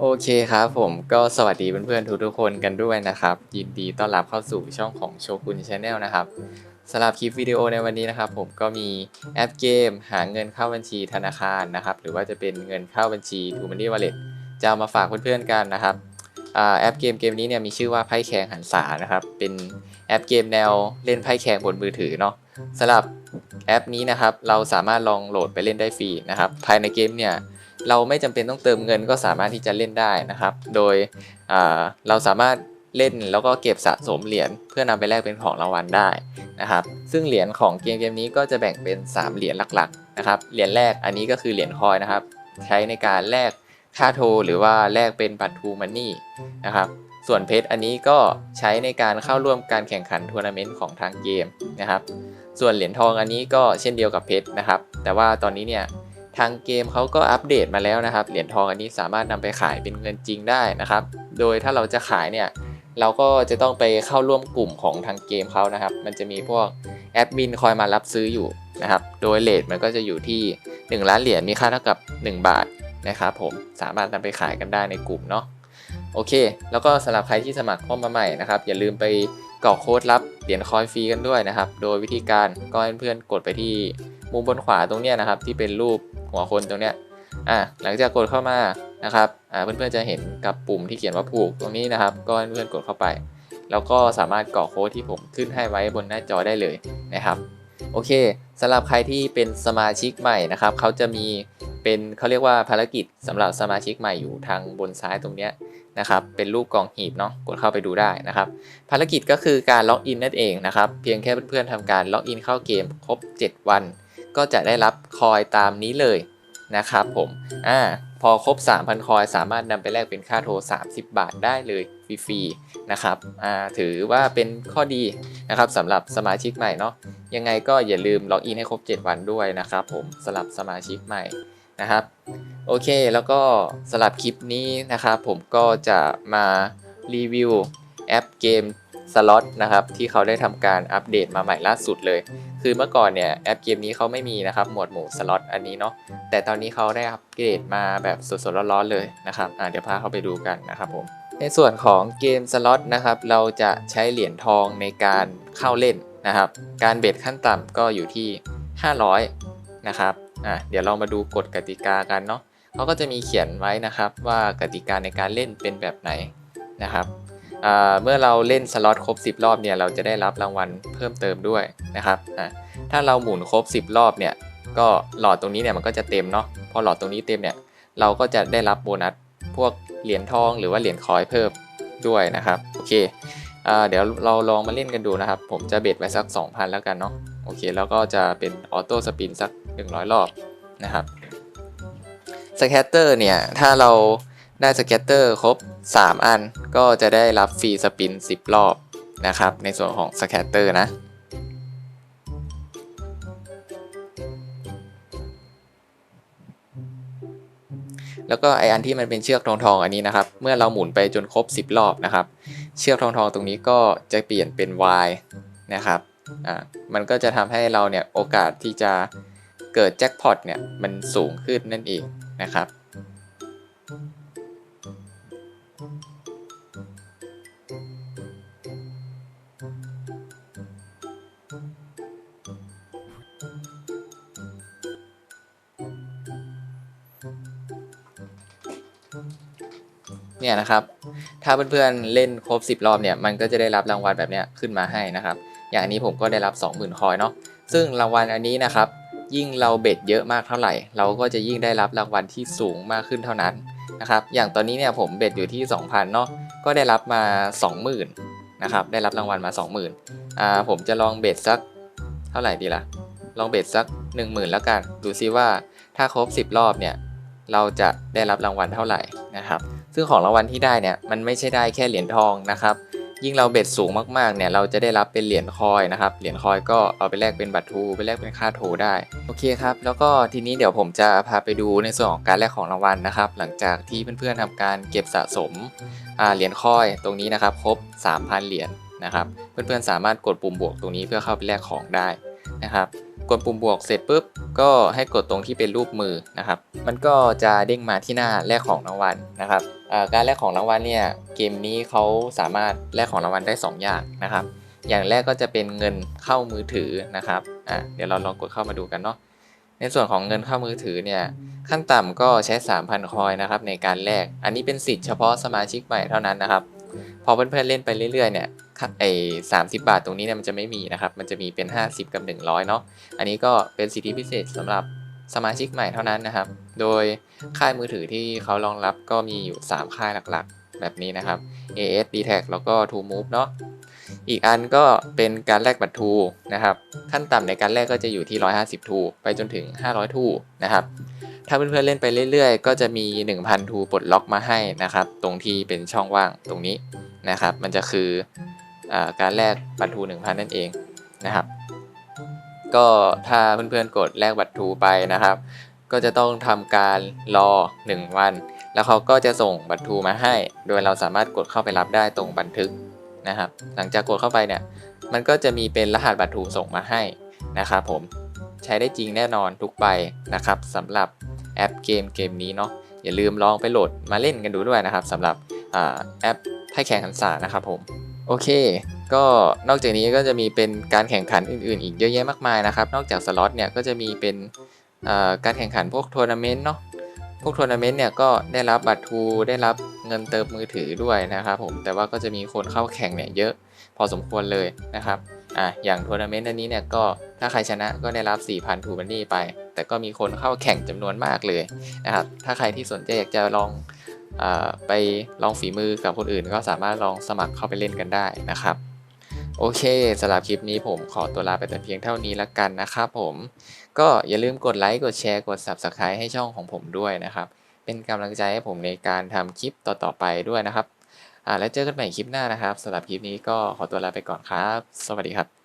โอเคครับผมก็สวัสดีเพื่อนๆทุกๆคนกันด้วยนะครับ ยินดีต้อนรับเข้าสู่ช่องของโชกุนชาแนลนะครับสำหรับคลิปวิดีโอในวันนี้นะครับ ผมก็มีแอปเกม หาเงินเข้าบัญชีธนาคารนะครับ หรือว่าจะเป็นเงินเข้าบัญชี t ูมันนี่วอลเล็ตจะามาฝากเพื่อนๆกันนะครับอแอปเกมเกมนี้เนี่ยมีชื่อว่าไพ่แข่งหันษานะครับ เป็นแอปเกมแนวเล่นไพ่แข่งบนมือถือเนาะสำหรับแอปนี้นะครับ เราสามารถลองโหลดไปเล่นได้ฟรีนะครับ ภายในเกมเนี่ย เราไม่จำเป็นต้องเติมเงินก็สามารถที่จะเล่นได้นะครับ โดยเราสามารถเล่นแล้วก็เก็บสะสมเหรียญเพื่อนำไปแลกเป็นของรางวัลได้นะครับ ซึ่งเหรียญของเกมเกมนี้ก็จะแบ่งเป็น 3 เหรียญหลักๆนะครับ เหรียญแรกอันนี้ก็คือเหรียญคอยนะครับ ใช้ในการแลกค่าโทรหรือว่าแลกเป็นบัตรทูมันนี่นะครับ ส่วนเพชรอันนี้ก็ใช้ในการเข้าร่วมการแข่งขันทัวร์นาเมนต์ของทางเกมนะครับ ส่วนเหรียญทองอันนี้ก็เช่นเดียวกับเพชรนะครับ แต่ว่าตอนนี้เนี่ย ทางเกมเขาก็อัปเดตมาแล้วนะครับ เหรียญทองอันนี้สามารถนำไปขายเป็นเงินจริงได้นะครับ โดยถ้าเราจะขายเนี่ยเราก็จะต้องไปเข้าร่วมกลุ่มของทางเกมเขานะครับ มันจะมีพวกแอดมินคอยมารับซื้ออยู่นะครับ โดยเลทมันก็จะอยู่ที่ 1 ล้านเหรียญมีค่าเท่ากับ 1 บาทนะครับผม สามารถนำไปขายกันได้ในกลุ่มเนาะ โอเค แล้วก็สำหรับใครที่สมัครเข้ามาใหม่นะครับ อย่าลืมไปกรอกโค้ดรับเหรียญคอยฟรีกันด้วยนะครับ โดยวิธีการก็ให้เพื่อนๆกดไปที่มุมบนขวาตรงนี้นะครับที่เป็นรูป หัวคนตรงเนี้ยอะหลังจากกดเข้ามานะครับอ่าเพื่อนๆจะเห็นกับปุ่มที่เขียนว่าผูกตรงนี้นะครับ ก็เพื่อนๆกดเข้าไป แล้วก็สามารถกรอกโค้ดที่ผมขึ้นให้ไว้บนหน้าจอได้เลยนะครับโอเคสำหรับใครที่เป็นสมาชิกใหม่นะครับเขาจะมีเป็นเขาเรียกว่าภารกิจสำหรับสมาชิกใหม่อยู่ทางบนซ้ายตรงเนี้ยนะครับเป็นรูปกล่องหีบเนาะกดเข้าไปดูได้นะครับ ภารกิจก็คือการล็อกอินนั่นเองนะครับ เพียงแค่เพื่อนๆทำการล็อกอินเข้าเกมครบ 7 วัน ก็จะได้รับคอยตามนี้เลยนะครับผมอ่าพอครบ 3,000 คอยสามารถนำไปแลกเป็นค่าโทร 30 บาทได้เลยฟรีๆนะครับอ่าถือว่าเป็นข้อดีนะครับสำหรับสมาชิกใหม่เนาะยังไงก็อย่าลืมล็อกอินให้ครบ 7 วันด้วยนะครับผมสำหรับสมาชิกใหม่นะครับโอเคแล้วก็สำหรับคลิปนี้นะครับผมก็จะมารีวิวแอปเกมสล็อตนะครับที่เขาได้ทำการอัปเดตมาใหม่ล่าสุดเลย คือเมื่อก่อนเนี่ยแอปเกมนี้เขาไม่มีนะครับหมวดหมู่สล็อตอันนี้เนาะแต่ตอนนี้เขาได้อัปเกรดมาแบบสดๆร้อนๆเลยนะครับอ่าเดี๋ยวพาเข้าไปดูกันนะครับผมในส่วนของเกมสล็อตนะครับเราจะใช้เหรียญทองในการเข้าเล่นนะครับ การเบ็ดขั้นต่ำก็อยู่ที่ 500 นะครับอะเดี๋ยวเรามาดูกฎกติกากันเนาะเขาก็จะมีเขียนไว้นะครับว่ากติกาในการเล่นเป็นแบบไหนนะครับ เมื่อเราเล่นสล็อตครบ 10 รอบเนี่ยเราจะได้รับรางวัลเพิ่มเติมด้วยนะครับอะถ้าเราหมุนครบ 10 รอบเนี่ยก็หลอดตรงนี้เนี่ยมันก็จะเต็มเนาะพอหลอดตรงนี้เต็มเนี่ยเราก็จะได้รับโบนัสพวกเหรียญทองหรือว่าเหรียญคอยเพิ่มด้วยนะครับโอเคอ่าเดี๋ยวเราลองมาเล่นกันดูนะครับ ผมจะเบ็ดไว้สัก 2,000 แล้วกันเนาะโอเคแล้วก็จะเป็นออโต้สปินสัก 100 รอบนะครับสแคตเตอร์เนี่ยถ้าเราได้สแคตเตอร์ครบ 3 อันก็จะได้รับฟรีสปิน 10 รอบนะครับ ในส่วนของสแคตเตอร์นะ แล้วก็ไออันที่มันเป็นเชือกทองทองอันนี้นะครับ เมื่อเราหมุนไปจนครบ 10 รอบนะครับ เชือกทองทองตรงนี้ก็จะเปลี่ยนเป็น Y นะครับอ่ามันก็จะทำให้เราเนี่ยโอกาสที่จะเกิดแจ็คพอตเนี่ยมันสูงขึ้นนั่นเองนะครับ เนี่ยนะครับ ถ้าเพื่อนๆเล่นครบ 10 รอบเนี่ยมันก็จะได้รับรางวัลแบบเนี้ยขึ้นมาให้นะครับ อย่างนี้ผมก็ได้รับ 20,000 คอยเนาะซึ่งรางวัลอันนี้นะครับ ยิ่งเราเบ็ดเยอะมากเท่าไหร่ เราก็จะยิ่งได้รับรางวัลที่สูงมากขึ้นเท่านั้นนะครับ อย่างตอนนี้เนี่ยผมเบ็ดอยู่ที่ 2,000เนาะก็ได้รับมา 20,000นะครับได้รับรางวัลมา 20,000อ่าผมจะลองเบ็ดสักเท่าไหร่ดีล่ะ ลองเบ็ดสัก 10,000 แล้วกัน ดูซิว่าถ้าครบ 10 รอบเนี่ยเราจะได้รับรางวัลเท่าไหร่นะครับ ซึ่งของรางวัลที่ได้เนี่ยมันไม่ใช่ได้แค่เหรียญทองนะครับ ยิ่งเราเบ็ดสูงมากๆเนี่ยเราจะได้รับเป็นเหรียญคอยนะครับ เหรียญคอยก็เอาไปแลกเป็นบัตรทูไปแลกเป็นค่าโทได้ โอเคครับ แล้วก็ทีนี้เดี๋ยวผมจะพาไปดูในส่วนของการแลกของรางวัลนะครับ หลังจากที่เพื่อนๆทำการเก็บสะสมเหรียญคอยตรงนี้นะครับ ครบ 3,000 เหรียญนะครับ เพื่อนๆสามารถกดปุ่มบวกตรงนี้เพื่อเข้าไปแลกของได้นะครับ กดปุ่มบวกเสร็จปุ๊บก็ให้กดตรงที่เป็นรูปมือนะครับ มันก็จะเด้งมาที่หน้าแลกของรางวัลนะครับการแลกของรางวัลเนี่ยเกมนี้เขาสามารถแลกของรางวัลได้ 2 อย่างนะครับ อย่างแรกก็จะเป็นเงินเข้ามือถือนะครับอะเดี๋ยวเราลองกดเข้ามาดูกันเนาะในส่วนของเงินเข้ามือถือเนี่ยขั้นต่ำก็ใช้ 3,000 คอยนะครับในการแลกอันนี้เป็นสิทธิ์เฉพาะสมาชิกใหม่เท่านั้นนะครับ พอเพื่อนๆเล่นไปเรื่อยๆเนี่ย ไอ้สามสิบาทตรงนี้เนี่ยมันจะไม่มีนะครับ มันจะมีเป็น 50 กับ 100 เนาะ อันนี้ก็เป็นสิทธิพิเศษสำหรับสมาชิกใหม่เท่านั้นนะครับ โดยค่ายมือถือที่เขารองรับก็มีอยู่ 3 ค่ายหลักๆ แบบนี้นะครับ AS d t a c แล้วก็ True Move เนาะ อีกอันก็เป็นการแลกบัตรทูนะครับ ขั้นต่ำในการแลกก็จะอยู่ที่ 150 ทูไปจนถึง 500 ทูนะครับ ถ้าเพื่อนๆเล่นไปเรื่อยๆ ก็จะมี 1,000 ทูปลดล็อกมาให้นะครับ ตรงที่เป็นช่องว่างตรงนี้นะครับ มันจะคืออา การแลกบัตรทู1,000 นั่นเองนะครับ ก็ถ้าเพื่อนๆกดแลกบัตรทูไปนะครับ ก็จะต้องทำการรอ 1 วัน แล้วเขาก็จะส่งบัตรทูมาให้ โดยเราสามารถกดเข้าไปรับได้ตรงบันทึกนะครับ หลังจากกดเข้าไปเนี่ย มันก็จะมีเป็นรหัสบัตรทูส่งมาให้นะครับผมใช้ได้จริงแน่นอนทุกใบนะครับสำหรับแอปเกมเกมนี้เนาะอย่าลืมลองไปโหลดมาเล่นกันดูด้วยนะครับสำหรับอแอปไพ่แข่งขันศาสตร์นะครับผม โอเค ก็นอกจากนี้ก็จะมีเป็นการแข่งขันอื่นๆ อีกเยอะแยะมากมายนะครับ นอกจากสล็อตเนี่ยก็จะมีเป็นการแข่งขันพวกทัวร์นาเมนต์เนาะ พวกทัวร์นาเมนต์เนี่ยก็ได้รับบัตรทูได้รับเงินเติมมือถือด้วยนะครับผม แต่ว่าก็จะมีคนเข้าแข่งเนี่ยเยอะพอสมควรเลยนะครับ อะอย่างทัวร์นาเมนต์อันนี้เนี่ยก็ถ้าใครชนะก็ได้รับ 4,000ทูบันนี่ไป แต่ก็มีคนเข้าแข่งจำนวนมากเลยนะครับ ถ้าใครที่สนใจอยากจะลอง ไปลองฝีมือกับคนอื่น ก็สามารถลองสมัครเข้าไปเล่นกันได้นะครับ โอเคสำหรับคลิปนี้ผมขอตัวลาไปแต่เพียงเท่านี้ละกันนะครับผมก็อย่าลืมกดไลค์กดแชร์กด Subscribe ให้ช่องของผมด้วยนะครับ เป็นกำลังใจให้ผมในการทำคลิปต่อๆไปด้วยนะครับแล้วเจอกันใหม่คลิปหน้านะครับสำหรับคลิปนี้ก็ขอตัวลาไปก่อนครับ สวัสดีครับ